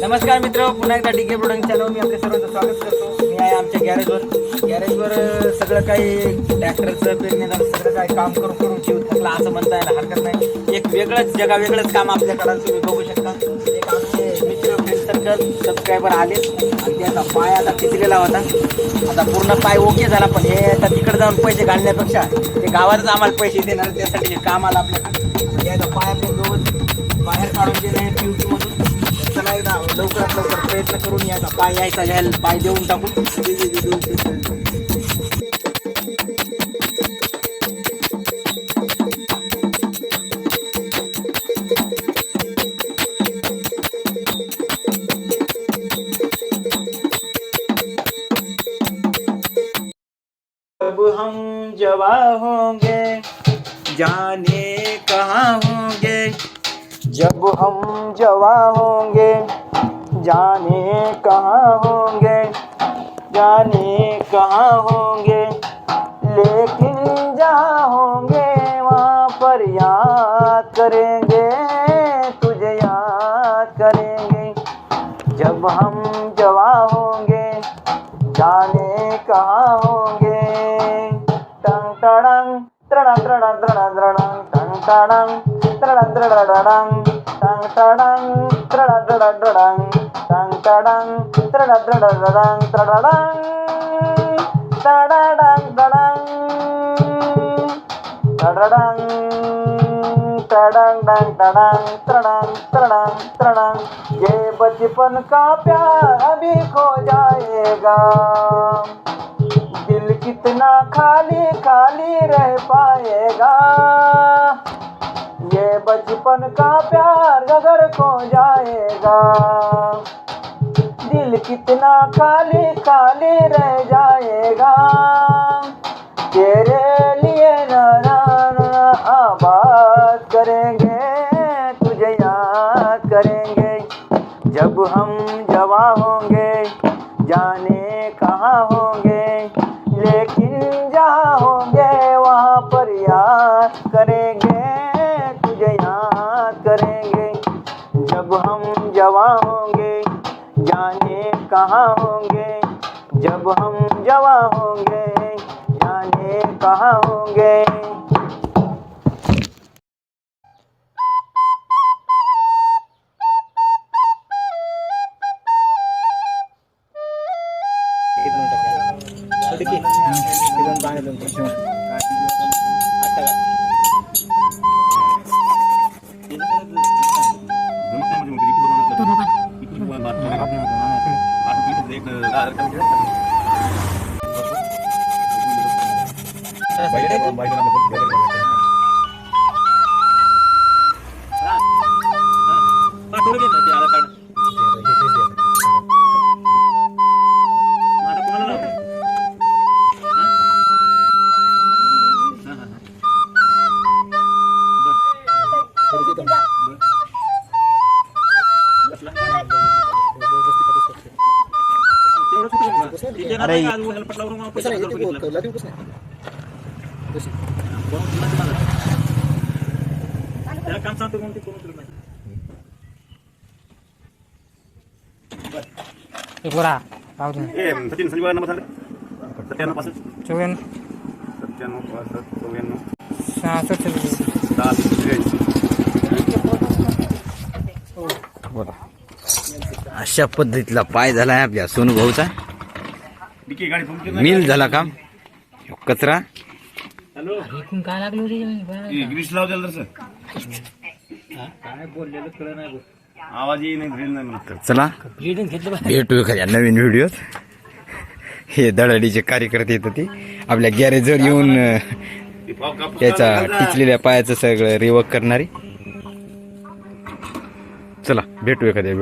नमस्कार मित्र पुन्हा एकदा डीके प्रोडक्ट चॅनल मी आपल्या सर्वांचं स्वागत करतो. मी आहे आमच्या गॅरेजवर गॅरेजवर सगळं काही ट्रॅक्टरचं पेरणीदार सगळं काही काम करून करून जीव थकला असं म्हणता यायला हरकत नाही. एक वेगळंच जगा वेगळंच काम आपल्याकडं तुम्ही बघू शकता. एक आमचे मित्र फ्रेंड सर्कल सबस्क्रायबर आले. आणि त्याचा पाय आता पिचलेला होता. आता पूर्ण पाय ओके झाला पण हे आता तिकडे जाऊन पैसे घालण्यापेक्षा ते गावातच आम्हाला पैसे देणार त्यासाठी हे काम आलं आपल्याकडे. याचा पाय आपल्या व्यवस्थित बाहेर काढून देणं प्रयत्न अब हम जवा होंगे जाने कहाँ होंगे? जब हम जवा होंगे, जाने कहाँ होंगे, जाने कहाँ होंगे, लेकिन जहाँ होंगे, वहाँ पर याद करेंगे, तुझे याद करेंगे। जब हम जवा होंगे, जाने कहाँ होंगे टंग टड़ंग त्रणा त्रणा त्रणा त्रणंग टंग टड़ंग टड़ंग टड़ंग टड़ंग ये बचपन का प्यार अभी खो जाएगा दिल कितना खाली खाली रह पाएगा बचपन का प्यार अगर खो जाएगा, दिल कितना खाली खाली रह जाएगा। तेरे लिए ना ना ना आबाद करेंगे, तुझे याद करेंगे। जब हम जवा होंगे, जाने कहाँ होंगे, लेकिन जहाँ होंगे, वहाँ पर याद करेंगे। जाने कहाँ होंगे? जब हम जवा होंगे जाने कहाँ होंगे? Ada yang mau helper lawan mau apa? Bisa lagi itu buat lagi bosnya. तशी त्याला काम सांगतो म्हणून कोण उचलत नाही. अशा पद्धतीतला पाय झाला आहे आपल्या सोनूभाऊचा मिल झाला काम. कचरा. ऐकून काय लागलो रे ग्रीस लाव त्याला सर काय बोललेलं? कळ नाही आवाज येई नाही ड्रिल नाही म्हणत. तर चला भेटू एखाद्या नवीन व्हिडिओत. हे दळाडीचे कार्यकर्ते येतात ते. आपल्या गॅरेजवर येऊन अं, ते पाव कापूस त्याचा काढायचा. टिचलेल्या पायाचं सगळं रिवर्क करणारी. चला भेटू एखाद्या व्हिडिओ